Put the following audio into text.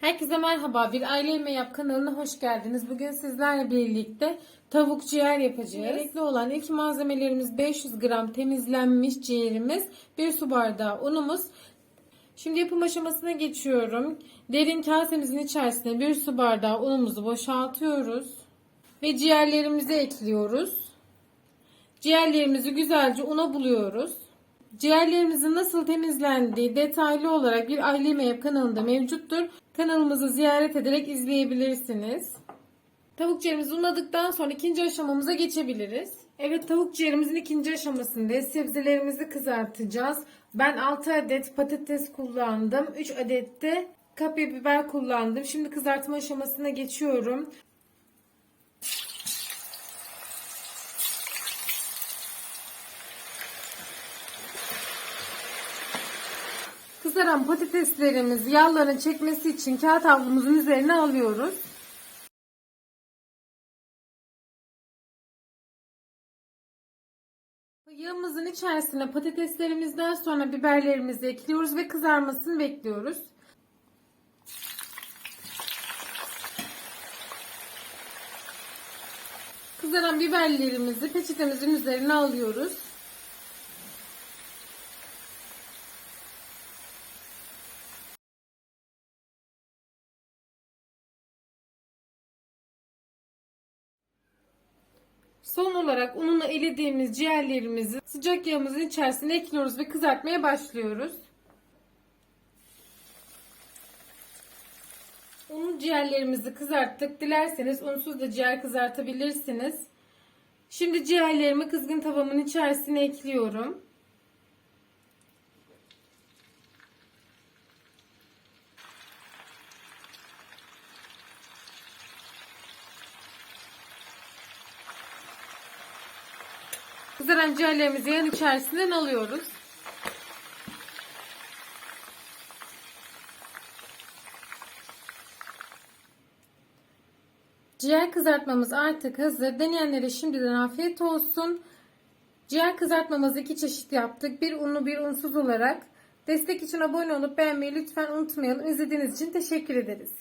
Herkese merhaba. Bir Aile Yemeği Yap kanalına hoş geldiniz. Bugün sizlerle birlikte tavuk ciğer yapacağız. Gerekli olan ilk malzemelerimiz 500 gram temizlenmiş ciğerimiz, 1 su bardağı unumuz. Şimdi yapım aşamasına geçiyorum. Derin kasemizin içerisine 1 su bardağı unumuzu boşaltıyoruz. Ve ciğerlerimizi ekliyoruz. Ciğerlerimizi güzelce una buluyoruz. Ciğerlerimizin nasıl temizlendiği detaylı olarak bir aile yemeği kanalında mevcuttur. Kanalımızı ziyaret ederek izleyebilirsiniz. Tavuk ciğerimizi unladıktan sonra ikinci aşamamıza geçebiliriz. Evet tavuk ciğerimizin ikinci aşamasında sebzelerimizi kızartacağız. Ben 6 adet patates kullandım. 3 adet de kapya biber kullandım. Şimdi kızartma aşamasına geçiyorum. Kızaran patateslerimizi yağların çekmesi için kağıt havlumuzun üzerine alıyoruz. Yağımızın içerisine patateslerimizden sonra biberlerimizi ekliyoruz ve kızarmasını bekliyoruz. Kızaran biberlerimizi peçetemizin üzerine alıyoruz. Son olarak ununu elediğimiz ciğerlerimizi sıcak yağımızın içerisine ekliyoruz ve kızartmaya başlıyoruz. Un ciğerlerimizi kızarttık. Dilerseniz unsuz da ciğer kızartabilirsiniz. Şimdi ciğerlerimi kızgın tavamın içerisine ekliyorum. Kızaran ciğerlerimizi yan içerisinden alıyoruz. Ciğer kızartmamız artık hazır. Deneyenlere şimdiden afiyet olsun. Ciğer kızartmamızı iki çeşit yaptık. Bir unlu bir unsuz olarak. Destek için abone olup beğenmeyi lütfen unutmayalım. İzlediğiniz için teşekkür ederiz.